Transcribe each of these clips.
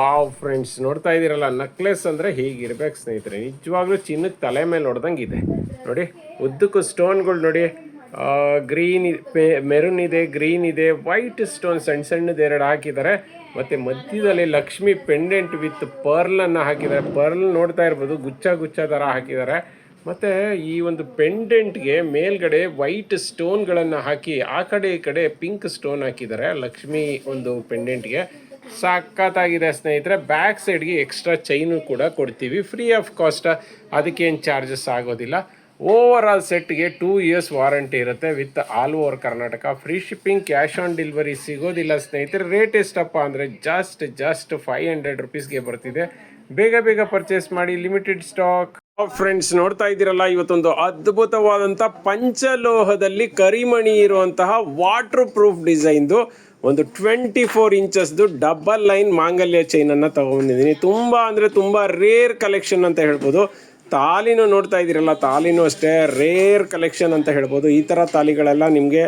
Wow friends, ನೋಡ್ತಾ ಇದ್ದೀರಲ್ಲ necklace ಅಂದರೆ ಹೀಗಿರ್ಬೇಕು ಸ್ನೇಹಿತರೆ. ನಿಜವಾಗ್ಲೂ ಚಿನ್ನಕ್ಕೆ ತಲೆ ಮೇಲೆ ಹೊಡೆದಂಗೆ ಇದೆ. ನೋಡಿ, ಉದ್ದಕ್ಕೂ ಸ್ಟೋನ್ಗಳು ನೋಡಿ. ಗ್ರೀನ್ ಮೆರೂನ್ ಇದೆ ಗ್ರೀನ್ ಇದೆ ವೈಟ್ ಸ್ಟೋನ್ ಸಣ್ಣ ಸಣ್ಣದು ಎರಡು ಹಾಕಿದ್ದಾರೆ ಮತ್ತು ಮಧ್ಯದಲ್ಲಿ ಲಕ್ಷ್ಮಿ ಪೆಂಡೆಂಟ್ ವಿತ್ ಪರ್ಲನ್ನು ಹಾಕಿದ್ದಾರೆ ಪರ್ಲ್ ನೋಡ್ತಾ ಇರ್ಬೋದು ಗುಚ್ಚ ಗುಚ್ಚ ಥರ ಹಾಕಿದ್ದಾರೆ ಮತ್ತು ಈ ಒಂದು ಪೆಂಡೆಂಟ್ಗೆ ಮೇಲ್ಗಡೆ ವೈಟ್ ಸ್ಟೋನ್ಗಳನ್ನು ಹಾಕಿ, ಆ ಕಡೆ ಈ ಕಡೆ ಪಿಂಕ್ ಸ್ಟೋನ್ ಹಾಕಿದ್ದಾರೆ ಲಕ್ಷ್ಮಿ ಒಂದು ಪೆಂಡೆಂಟ್ಗೆ ಸಖತ್ತಾಗಿದೆ ಸ್ನೇಹಿತರೆ. ಬ್ಯಾಕ್ ಸೈಡ್ಗೆ ಎಕ್ಸ್ಟ್ರಾ ಚೈನು ಕೂಡ ಕೊಡ್ತೀವಿ. ಫ್ರೀ ಆಫ್ ಕಾಸ್ಟ್ ಅದಕ್ಕೇನು ಚಾರ್ಜಸ್ ಆಗೋದಿಲ್ಲ. ಓವರ್ ಆಲ್ ಸೆಟ್ಗೆ ಟೂ ಇಯರ್ಸ್ ವಾರಂಟಿ ಇರುತ್ತೆ. With all over Karnataka free shipping cash on delivery ಸಿಗೋದಿಲ್ಲ ಸ್ನೇಹಿತರೆ. ರೇಟ್ ಎಷ್ಟಪ್ಪ ಅಂದರೆ ಜಸ್ಟ್ ಜಸ್ಟ್ ಫೈವ್ ಹಂಡ್ರೆಡ್ ರುಪೀಸ್ಗೆ ಬರ್ತಿದೆ. ಬೇಗ ಬೇಗ ಪರ್ಚೇಸ್ ಮಾಡಿ ಲಿಮಿಟೆಡ್ ಸ್ಟಾಕ್ ಫ್ರೆಂಡ್ಸ್ ನೋಡ್ತಾ ಇದ್ದೀರಲ್ಲ, ಇವತ್ತೊಂದು ಅದ್ಭುತವಾದಂಥ ಪಂಚಲೋಹದಲ್ಲಿ ಕರಿಮಣಿ ಇರುವಂತಹ ವಾಟರ್ ಪ್ರೂಫ್ ಡಿಸೈನ್ದು ಒಂದು ಟ್ವೆಂಟಿ ಫೋರ್ ಇಂಚಸ್ದು ಡಬಲ್ ಲೈನ್ ಮಾಂಗಲ್ಯ ಚೈನನ್ನು ತಗೊಂಡಿದ್ದೀನಿ. ತುಂಬ ಅಂದರೆ ತುಂಬ ರೇರ್ ಕಲೆಕ್ಷನ್ ಅಂತ ಹೇಳ್ಬೋದು. ತಾಲಿನೂ ನೋಡ್ತಾ ಇದ್ದೀರಲ್ಲ, ತಾಲಿನೂ ಅಷ್ಟೇ ರೇರ್ ಕಲೆಕ್ಷನ್ ಅಂತ ಹೇಳ್ಬೋದು. ಈ ಥರ ತಾಲಿಗಳೆಲ್ಲ ನಿಮಗೆ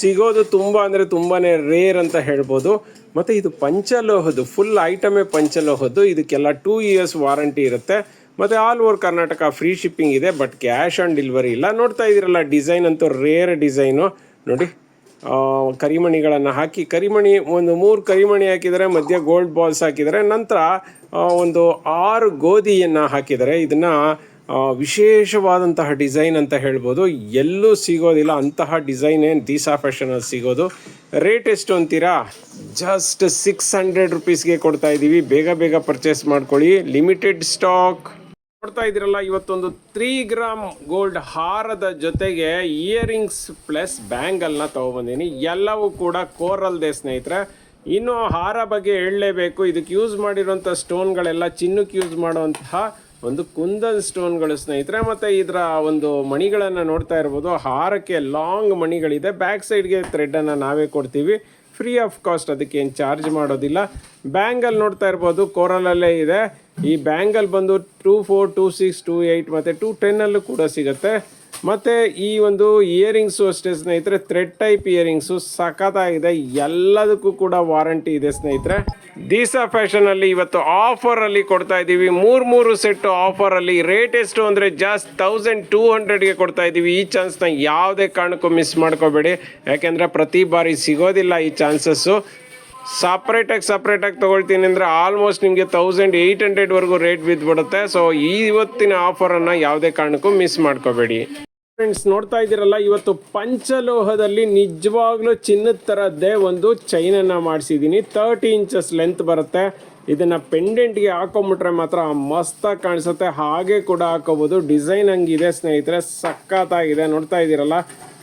ಸಿಗೋದು ತುಂಬ ಅಂದರೆ ತುಂಬಾ ರೇರ್ ಅಂತ ಹೇಳ್ಬೋದು. ಮತ್ತು ಇದು ಪಂಚಲೋಹದ್ದು ಫುಲ್ ಐಟಮೇ ಪಂಚಲೋಹದ್ದು. ಇದಕ್ಕೆಲ್ಲ ಟೂ ಇಯರ್ಸ್ ವಾರಂಟಿ ಇರುತ್ತೆ. ಮತ್ತು all over Karnataka free shipping ಇದೆ ಬಟ್ ಕ್ಯಾಶ್ ಆನ್ ಡೆಲಿವರಿ ಇಲ್ಲ. ನೋಡ್ತಾ ಇದ್ದೀರಲ್ಲ ಡಿಸೈನ್ ಅಂತೂ ರೇರ್ ಡಿಸೈನು ನೋಡಿ ಕರಿಮಣಿಗಳನ್ನು ಹಾಕಿ, ಕರಿಮಣಿ ಒಂದು ಮೂರು ಕರಿಮಣಿ ಹಾಕಿದರೆ ಮಧ್ಯ ಗೋಲ್ಡ್ ಬಾಲ್ಸ್ ಹಾಕಿದರೆ ನಂತರ ಒಂದು ಆರು ಗೋಧಿಯನ್ನು ಹಾಕಿದರೆ ಇದನ್ನು ವಿಶೇಷವಾದಂತಹ ಡಿಸೈನ್ ಅಂತ ಹೇಳ್ಬೋದು. ಎಲ್ಲೂ ಸಿಗೋದಿಲ್ಲ, ಅಂತಹ ಡಿಸೈನೇ ದೀಸಾ ಫ್ಯಾಷನಲ್ಲಿ ಸಿಗೋದು. ರೇಟ್ ಎಷ್ಟು ಅಂತೀರಾ? ಜಸ್ಟ್ ಸಿಕ್ಸ್ ಹಂಡ್ರೆಡ್ ರುಪೀಸ್ಗೆ ಕೊಡ್ತಾ ಇದ್ದೀವಿ ಬೇಗ ಬೇಗ ಪರ್ಚೇಸ್ ಮಾಡ್ಕೊಳ್ಳಿ. ಲಿಮಿಟೆಡ್ ಸ್ಟಾಕ್ ನೋಡ್ತಾ ಇದ್ದೀರಲ್ಲ, ಇವತ್ತೊಂದು ತ್ರೀ ಗ್ರಾಮ್ ಗೋಲ್ಡ್ ಹಾರದ ಜೊತೆಗೆ ಇಯರಿಂಗ್ಸ್ ಪ್ಲಸ್ ಬ್ಯಾಂಗಲ್ನ ತಗೊಬಂದೀನಿ. ಎಲ್ಲವೂ ಕೂಡ ಕೋರಲ್ದೆ ಸ್ನೇಹಿತರೆ. ಇನ್ನು ಹಾರ ಬಗ್ಗೆ ಹೇಳಲೇಬೇಕು. ಇದಕ್ಕೆ ಯೂಸ್ ಮಾಡಿರುವಂಥ ಸ್ಟೋನ್ಗಳೆಲ್ಲ ಚಿನ್ನಕ್ಕೆ ಯೂಸ್ ಮಾಡುವಂತಹ ಒಂದು ಕುಂದನ್ ಸ್ಟೋನ್ಗಳು ಸ್ನೇಹಿತರೆ. ಮತ್ತು ಇದರ ಒಂದು ಮಣಿಗಳನ್ನು ನೋಡ್ತಾ ಇರ್ಬೋದು. ಹಾರಕ್ಕೆ ಲಾಂಗ್ ಮಣಿಗಳಿದೆ. ಬ್ಯಾಕ್ ಸೈಡ್ಗೆ ಥ್ರೆಡನ್ನು ನಾವೇ ಕೊಡ್ತೀವಿ. ಫ್ರೀ ಆಫ್ ಕಾಸ್ಟ್ ಅದಕ್ಕೆ ಚಾರ್ಜ್ ಮಾಡೋದಿಲ್ಲ. ಬ್ಯಾಂಗಲ್ ನೋಡ್ತಾ ಇರ್ಬೋದು. ಕೋರಲಲ್ಲೇ ಇದೆ. ಈ ಬ್ಯಾಂಗಲ್ ಬಂದು two four, two six, two eight ಮತ್ತು ಟೂ ಟೆನ್ನಲ್ಲೂ ಕೂಡ ಸಿಗುತ್ತೆ. ಮತ್ತು ಈ ಒಂದು ಇಯರಿಂಗ್ಸು ಅಷ್ಟೇ ಸ್ನೇಹಿತರೆ ಥ್ರೆಡ್ ಟೈಪ್ ಇಯರಿಂಗ್ಸು ಸಖತ್ತಾಗಿದೆ. ಎಲ್ಲದಕ್ಕೂ ಕೂಡ ವಾರಂಟಿ ಇದೆ ಸ್ನೇಹಿತರೆ. ದೀಸಾ ಫ್ಯಾಷನಲ್ಲಿ ಇವತ್ತು ಆಫರಲ್ಲಿ ಕೊಡ್ತಾ ಇದ್ದೀವಿ. ಮೂರು ಮೂರು ಸೆಟ್ಟು ಆಫರಲ್ಲಿ ರೇಟ್ ಎಷ್ಟು ಅಂದರೆ ಜಸ್ಟ್ ತೌಸಂಡ್ ಟೂ ಹಂಡ್ರೆಡ್ಗೆ ಕೊಡ್ತಾ ಇದ್ದೀವಿ. ಈ ಚಾನ್ಸ್ನ ಯಾವುದೇ ಕಾರಣಕ್ಕೂ ಮಿಸ್ ಮಾಡ್ಕೋಬೇಡಿ. ಯಾಕೆಂದರೆ ಪ್ರತಿ ಬಾರಿ ಸಿಗೋದಿಲ್ಲ ಈ ಚಾನ್ಸಸ್ಸು ಸಪ್ರೇಟಾಗಿ ಸಪ್ರೇಟಾಗಿ ತಗೊಳ್ತೀನಿ ಅಂದರೆ ಆಲ್ಮೋಸ್ಟ್ ನಿಮಗೆ ತೌಸಂಡ್ ಏಯ್ಟ್ ಹಂಡ್ರೆಡ್ವರೆಗೂ ರೇಟ್ ಬಿದ್ದುಬಿಡುತ್ತೆ ಸೊ ಈ ಇವತ್ತಿನ ಆಫರನ್ನು ಯಾವುದೇ ಕಾರಣಕ್ಕೂ ಮಿಸ್ ಮಾಡ್ಕೋಬೇಡಿ. ಫ್ರೆಂಡ್ಸ್ ನೋಡ್ತಾ ಇದ್ದೀರಲ್ಲ, ಇವತ್ತು ಪಂಚಲೋಹದಲ್ಲಿ ನಿಜವಾಗ್ಲೂ ಚಿನ್ನದ ಥರದ್ದೇ ಒಂದು ಚೈನನ್ನು ಮಾಡಿಸಿದ್ದೀನಿ. ತರ್ಟಿ ಇಂಚಸ್ ಲೆಂತ್ ಬರುತ್ತೆ. ಇದನ್ನು ಪೆಂಡೆಂಟ್ಗೆ ಹಾಕೊಂಬಿಟ್ರೆ ಮಾತ್ರ ಮಸ್ತಾಗಿ ಕಾಣಿಸುತ್ತೆ. ಹಾಗೆ ಕೂಡ ಹಾಕೋಬೋದು. ಡಿಸೈನ್ ಹಂಗಿದೆ, ಸ್ನೇಹಿತರೆ. ಸಖತ್ತಾಗಿದೆ. ನೋಡ್ತಾ ಇದ್ದೀರಲ್ಲ?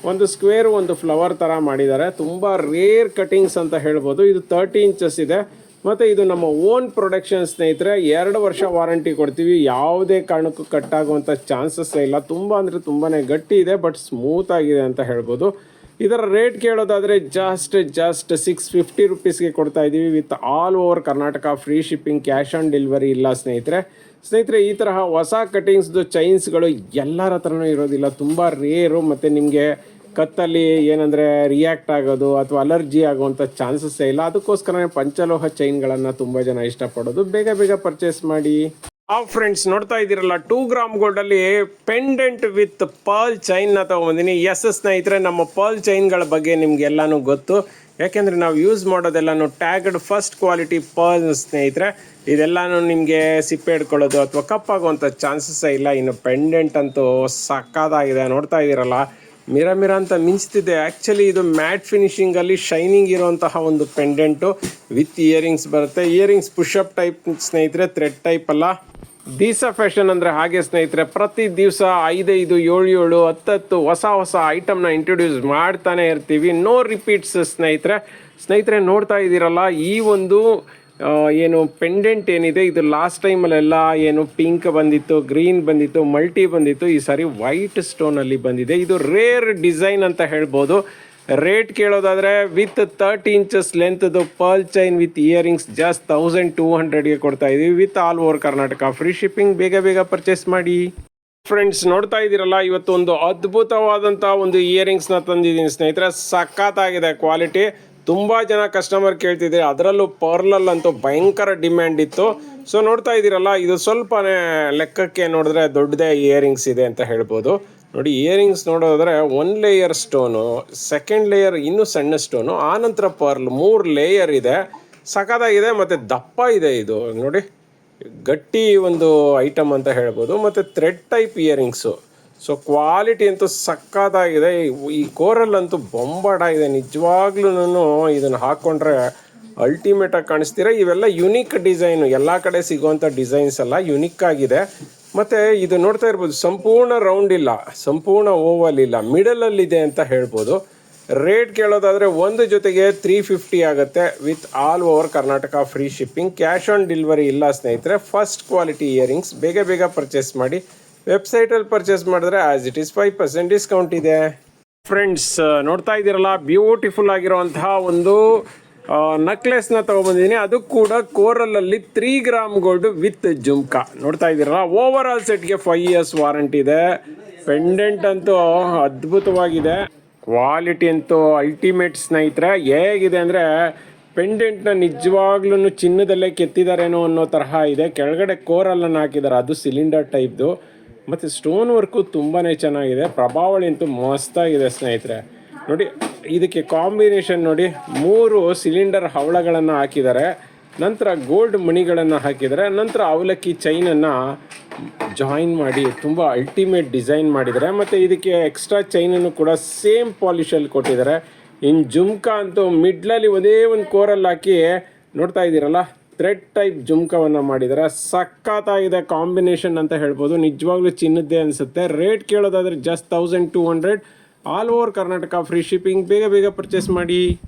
ಒಂದು ಸ್ಕ್ವೇರ್, ಒಂದು ಫ್ಲವರ್ ಥರ ಮಾಡಿದ್ದಾರೆ. ತುಂಬ ರೇರ್ ಕಟಿಂಗ್ಸ್ ಅಂತ ಹೇಳ್ಬೋದು. ಇದು ತರ್ಟಿ ಇಂಚಸ್ ಇದೆ. ಮತ್ತು ಇದು ನಮ್ಮ ಓನ್ ಪ್ರೊಡಕ್ಷನ್ ಸ್ನೇಹಿತರೆ, ಎರಡು ವರ್ಷ ವಾರಂಟಿ ಕೊಡ್ತೀವಿ. ಯಾವುದೇ ಕಾರಣಕ್ಕೂ ಕಟ್ ಚಾನ್ಸಸ್ಸೇ ಚಾನ್ಸಸ್ ಇಲ್ಲ. ತುಂಬ ಅಂದರೆ ತುಂಬಾ ಗಟ್ಟಿ ಇದೆ ಬಟ್ ಸ್ಮೂತ್ ಆಗಿದೆ ಅಂತ ಹೇಳ್ಬೋದು. ಇದರ ರೇಟ್ ಕೇಳೋದಾದರೆ ಜಸ್ಟ್ ಜಸ್ಟ್ ಸಿಕ್ಸ್ ಫಿಫ್ಟಿ ರುಪೀಸ್ಗೆ ಕೊಡ್ತಾ ಇದ್ದೀವಿ with all over Karnataka free shipping cash on delivery ಇಲ್ಲ ಸ್ನೇಹಿತರೆ. ಸ್ನೇಹಿತರೆ, ಈ ತರಹ ಹೊಸ ಕಟಿಂಗ್ಸ್ದು ಚೈನ್ಸ್ಗಳು ಎಲ್ಲರ ಹತ್ರನೂ ಇರೋದಿಲ್ಲ. ತುಂಬ ರೇರು ಮತ್ತು ನಿಮಗೆ ಕತ್ತಲ್ಲಿ ಏನಂದರೆ ರಿಯಾಕ್ಟ್ ಆಗೋದು ಅಥವಾ ಅಲರ್ಜಿ ಆಗುವಂಥ ಚಾನ್ಸಸ್ಸೇ ಇಲ್ಲ. ಅದಕ್ಕೋಸ್ಕರನೇ ಪಂಚಲೋಹ ಚೈನ್ಗಳನ್ನು ತುಂಬ ಜನ ಇಷ್ಟಪಡೋದು. ಬೇಗ ಬೇಗ ಪರ್ಚೇಸ್ ಮಾಡಿ ಆ ಫ್ರೆಂಡ್ಸ್, ನೋಡ್ತಾ ಇದ್ದೀರಲ್ಲ, ಟೂ ಗ್ರಾಮ್ ಗೋಲ್ಡಲ್ಲಿ ಪೆಂಡೆಂಟ್ ವಿತ್ ಪರ್ಲ್ನ ತೊಗೊಂಬಂದಿನಿ. ಎಸ್ ಎಸ್ ಸ್ನೇಹಿತರೆ, ನಮ್ಮ ಪರ್ಲ್ ಚೈನ್ಗಳ ಬಗ್ಗೆ ನಿಮ್ಗೆಲ್ಲಾನು ಗೊತ್ತು. ಯಾಕೆಂದರೆ ನಾವು ಯೂಸ್ ಮಾಡೋದೆಲ್ಲಾನು ಟ್ಯಾಗ್ಡ್ ಫಸ್ಟ್ ಕ್ವಾಲಿಟಿ ಪರ್ಲ್ ಸ್ನೇಹಿತರೆ. ಇದೆಲ್ಲಾನು ನಿಮಗೆ ಸಿಪ್ಪೆ ಹಿಡ್ಕೊಳ್ಳೋದು ಅಥವಾ ಕಪ್ಪಾಗುವಂಥ ಚಾನ್ಸಸ್ಸೇ ಇಲ್ಲ. ಇನ್ನು ಪೆಂಡೆಂಟ್ ಅಂತೂ ಸಕ್ಕದಾಗಿದೆ ನೋಡ್ತಾ ಇದ್ದೀರಲ್ಲ, ಮಿರ ಮಿರ ಅಂತ ಮಿಂಚ್ತಿದೆ. ಆ್ಯಕ್ಚುಲಿ ಇದು ಮ್ಯಾಟ್ ಫಿನಿಶಿಂಗಲ್ಲಿ ಶೈನಿಂಗ್ ಇರುವಂತಹ ಒಂದು ಪೆಂಡೆಂಟು ವಿತ್ ಇಯರಿಂಗ್ಸ್ ಬರುತ್ತೆ. ಇಯರಿಂಗ್ಸ್ ಪುಷಪ್ ಟೈಪ್ ಸ್ನೇಹಿತರೆ, ಥ್ರೆಡ್ ಟೈಪ್ ಅಲ್ಲ. ದೀಸಾ ಫ್ಯಾಷನ್ ಅಂದರೆ ಹಾಗೆ ಸ್ನೇಹಿತರೆ, ಪ್ರತಿ ದಿವಸ ಐದೈದು ಏಳು ಏಳು, ಹತ್ತತ್ತು ಹೊಸ ಹೊಸ ಐಟಮ್ನ ಇಂಟ್ರೊಡ್ಯೂಸ್ ಮಾಡ್ತಾನೆ ಇರ್ತೀವಿ. ನೋ ರಿಪೀಟ್ಸ್ ಸ್ನೇಹಿತರೆ. ಸ್ನೇಹಿತರೆ, ನೋಡ್ತಾ ಇದ್ದೀರಲ್ಲ, ಈ ಒಂದು ಏನು ಪೆಂಡೆಂಟ್ ಏನಿದೆ, ಇದು ಲಾಸ್ಟ್ ಟೈಮಲ್ಲೆಲ್ಲ ಏನು ಪಿಂಕ್ ಬಂದಿತ್ತು ಗ್ರೀನ್ ಬಂದಿತ್ತು ಮಲ್ಟಿ ಬಂದಿತ್ತು, ಈ ಸಾರಿ ವೈಟ್ ಸ್ಟೋನಲ್ಲಿ ಬಂದಿದೆ. ಇದು ರೇರ್ ಡಿಸೈನ್ ಅಂತ ಹೇಳ್ಬೋದು. ರೇಟ್ ಕೇಳೋದಾದರೆ with thirty inches ಲೆಂತ್ದು pearl chain with earrings just thousand two ಹಂಡ್ರೆಡ್ಗೆ ಕೊಡ್ತಾ ಇದೀವಿ. With all over Karnataka free shipping ಬೇಗ ಬೇಗ ಪರ್ಚೇಸ್ ಮಾಡಿ. ಫ್ರೆಂಡ್ಸ್ ನೋಡ್ತಾ ಇದ್ದೀರಲ್ಲ ಇವತ್ತು ಒಂದು ಅದ್ಭುತವಾದಂಥ ಒಂದು ಇಯರಿಂಗ್ಸ್ನ ತಂದಿದ್ದೀನಿ. ಸ್ನೇಹಿತರೆ, ಸಖತ್ತಾಗಿದೆ ಕ್ವಾಲಿಟಿ ತುಂಬ ಜನ ಕಸ್ಟಮರ್ ಕೇಳ್ತಿದ್ದೀರಿ ಅದರಲ್ಲೂ ಪರ್ಲಲ್ ಅಂತೂ ಭಯಂಕರ ಡಿಮ್ಯಾಂಡ್ ಇತ್ತು. ಸೊ ನೋಡ್ತಾ ಇದ್ದೀರಲ್ಲ, ಇದು ಸ್ವಲ್ಪನೇ ಲೆಕ್ಕಕ್ಕೆ ನೋಡಿದ್ರೆ ದೊಡ್ಡದೇ ಇಯರಿಂಗ್ಸ್ ಇದೆ ಅಂತ ಹೇಳ್ಬೋದು. ನೋಡಿ ಇಯರಿಂಗ್ಸ್ ನೋಡೋದಾದ್ರೆ one layer stone second layer ಇನ್ನೂ ಸಣ್ಣ ಸ್ಟೋನು ಆನಂತರ ಪರ್ಲ್ ಮೂರು ಲೇಯರ್ ಇದೆ. ಸಖತ್ತಾಗಿದೆ ಮತ್ತು ದಪ್ಪ ಇದೆ ಇದು. ನೋಡಿ, ಗಟ್ಟಿ ಒಂದು ಐಟಮ್ ಅಂತ ಹೇಳ್ಬೋದು, ಮತ್ತು thread type earrings so quality ಅಂತೂ ಸಕ್ಕತ್ತಾಗಿದೆ ಈ- ಈ ಕೋರಲ್ ಅಂತೂ ಬೊಂಬಾಟ ಇದೆ. ನಿಜವಾಗ್ಲೂ ಇದನ್ನು ಹಾಕ್ಕೊಂಡ್ರೆ ಅಲ್ಟಿಮೇಟಾಗಿ ಕಾಣಿಸ್ತೀರಾ? ಇವೆಲ್ಲ ಯುನೀಕ್ ಡಿಸೈನು ಎಲ್ಲ ಕಡೆ ಸಿಗುವಂಥ ಡಿಸೈನ್ಸ್ ಎಲ್ಲ ಯುನೀಕ್ ಆಗಿದೆ. ಮತ್ತು ಇದು ನೋಡ್ತಾ ಇರ್ಬೋದು, ಸಂಪೂರ್ಣ ರೌಂಡ್ ಇಲ್ಲ, ಸಂಪೂರ್ಣ ಓವಲ್ ಇಲ್ಲ ಮಿಡಲಲ್ಲಿದೆ ಅಂತ ಹೇಳ್ಬೋದು. ರೇಟ್ ಕೇಳೋದಾದರೆ ಒಂದು ಜೊತೆಗೆ ತ್ರೀ ಫಿಫ್ಟಿ ಆಗುತ್ತೆ with all over Karnataka free shipping cash on delivery ಇಲ್ಲ ಸ್ನೇಹಿತರೆ ಫಸ್ಟ್ ಕ್ವಾಲಿಟಿ ಇಯರಿಂಗ್ಸ್ ಬೇಗ ಬೇಗ ಪರ್ಚೇಸ್ ಮಾಡಿ ವೆಬ್ಸೈಟಲ್ಲಿ ಪರ್ಚೇಸ್ ಮಾಡಿದ್ರೆ as it is five percent discount ಇದೆ. ಫ್ರೆಂಡ್ಸ್ ನೋಡ್ತಾ ಇದ್ದೀರಲ್ಲ ಬ್ಯೂಟಿಫುಲ್ ಆಗಿರುವಂತಹ ಒಂದು ನಕ್ಲೆಸ್ನ ತೊಗೊಬಂದಿದ್ದೀನಿ. ಅದು ಕೂಡ ಕೋರಲಲ್ಲಿ three gram gold with jhumka. ನೋಡ್ತಾ ಇದ್ದೀರಲ್ಲ ಓವರ್ ಆಲ್ ಸೆಟ್ಗೆ ಫೈವ್ ಇಯರ್ಸ್ ವಾರಂಟಿ ಇದೆ. ಪೆಂಡೆಂಟ್ ಅಂತೂ ಅದ್ಭುತವಾಗಿದೆ. ಕ್ವಾಲಿಟಿ ಅಂತೂ ಅಲ್ಟಿಮೇಟ್ ಸ್ನೇಹಿತರೆ, ಹೇಗಿದೆ ಅಂದರೆ ಪೆಂಡೆಂಟ್ನ ನಿಜವಾಗ್ಲೂ ಚಿನ್ನದಲ್ಲೇ ಕೆತ್ತಿದಾರೇನೋ ಅನ್ನೋ ತರಹ ಇದೆ. ಕೆಳಗಡೆ ಕೋರಲ್ಲನ್ನು ಹಾಕಿದ್ದಾರೆ ಅದು ಸಿಲಿಂಡರ್ ಟೈಪ್ದು ಮತ್ತು ಸ್ಟೋನ್ ವರ್ಕು ತುಂಬಾ ಚೆನ್ನಾಗಿದೆ. ಪ್ರಭಾವಳಿ ಅಂತೂ ಮಸ್ತಾಗಿದೆ ಸ್ನೇಹಿತರೆ. ನೋಡಿ, ಇದಕ್ಕೆ ಕಾಂಬಿನೇಷನ್ ನೋಡಿ, ಮೂರು ಸಿಲಿಂಡರ್ ಹವಳಗಳನ್ನು ಹಾಕಿದ್ದಾರೆ. ನಂತರ ಗೋಲ್ಡ್ ಮಣಿಗಳನ್ನು ಹಾಕಿದ್ದಾರೆ. ನಂತರ ಅವಲಕ್ಕಿ ಚೈನನ್ನು ಜಾಯಿನ್ ಮಾಡಿ, ತುಂಬ ಅಲ್ಟಿಮೇಟ್ ಡಿಸೈನ್ ಮಾಡಿದ್ದಾರೆ. ಮತ್ತು ಇದಕ್ಕೆ ಎಕ್ಸ್ಟ್ರಾ ಚೈನನ್ನು ಕೂಡ ಸೇಮ್ ಪಾಲಿಷಲ್ಲಿ ಕೊಟ್ಟಿದ್ದಾರೆ. ಇನ್ನು ಜುಮ್ಕಾ ಅಂತೂ ಮಿಡ್ಲಲ್ಲಿ ಒಂದೇ ಒಂದು ಕೋರಲ್ಲಿ ಹಾಕಿ, ನೋಡ್ತಾ ಇದ್ದೀರಲ್ಲ ಥ್ರೆಡ್ ಟೈಪ್ ಜುಮ್ಕವನ್ನು ಮಾಡಿದ್ದಾರೆ. ಸಖತ್ತಾಗಿದೆ ಕಾಂಬಿನೇಷನ್ ಅಂತ ಹೇಳ್ಬೋದು. ನಿಜವಾಗ್ಲೂ ಚಿನ್ನದ್ದೇ ಅನಿಸುತ್ತೆ. Rate ಕೇಳೋದಾದರೆ just thousand two hundred all over Karnataka free shipping ಬೇಗ ಬೇಗ ಪರ್ಚೇಸ್ ಮಾಡಿ.